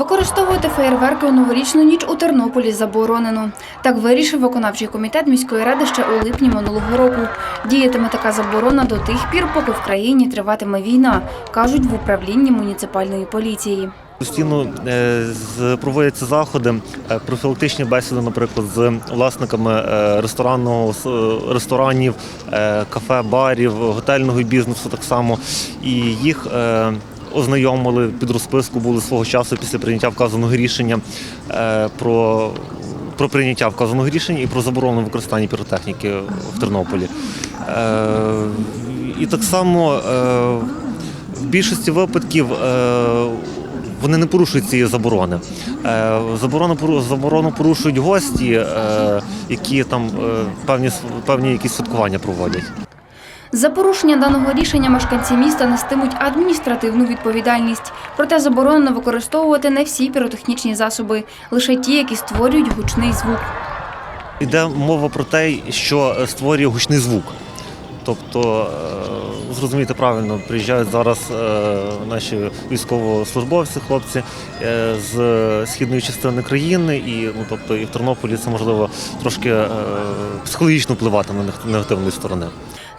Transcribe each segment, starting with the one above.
Використовувати феєрверки у новорічну ніч у Тернополі заборонено. Так вирішив виконавчий комітет міської ради ще у липні минулого року. Діятиме така заборона до тих пір, поки в країні триватиме війна, кажуть в управлінні муніципальної поліції. Постійно е, проводяться заходи, е, профілактичні бесіди, наприклад, з власниками е, ресторанного ресторанів, кафе, барів, готельного бізнесу так само. І їх ознайомили під розписку були свого часу після прийняття вказаного рішення е, про. Про прийняття вказаного рішення і про заборону використання піротехніки в Тернополі. Е, і так само е, в більшості випадків вони не порушують цієї заборони. Заборону, заборону порушують гості, які там певні, певні якісь святкування проводять. За порушення даного рішення мешканці міста нестимуть адміністративну відповідальність. Проте заборонено використовувати не всі піротехнічні засоби, лише ті, які створюють гучний звук. Йде мова про те, що створює гучний звук. Тобто, е, зрозумійте правильно, приїжджають зараз е, наші військовослужбовці, хлопці е, з східної частини країни, і ну тобто і в Тернополі це можливо трошки е, психологічно впливати на негативної сторони.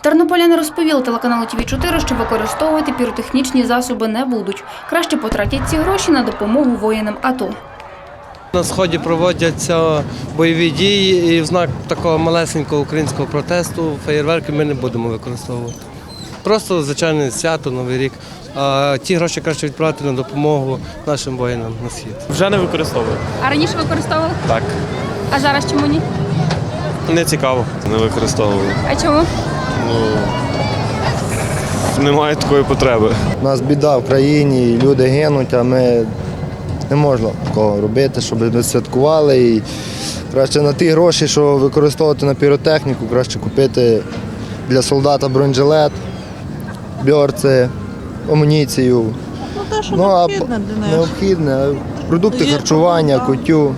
Тернополяни розповіли телеканалу ТВ 4 що використовувати піротехнічні засоби не будуть. Краще потратять ці гроші на допомогу воїнам АТО. На сході проводяться бойові дії, і в знак такого малесенького українського протесту феєрверки ми не будемо використовувати. Просто звичайне свято, Новий рік. А ті гроші краще відправити на допомогу нашим воїнам на схід. Вже не використовую. А раніше використовували? Так. А зараз чому ні? Не цікаво. Не використовую. А чому? Немає такої потреби. У нас біда в країні, люди гинуть, а ми не можна такого робити, щоб ми святкували. І краще на ті гроші, що використовувати на піротехніку, краще купити для солдата бронежилет, бьорці, амуніцію. Ну, те, що Ну, необхідне для них. Необхідне. Продукти Є харчування, продукти. кутю.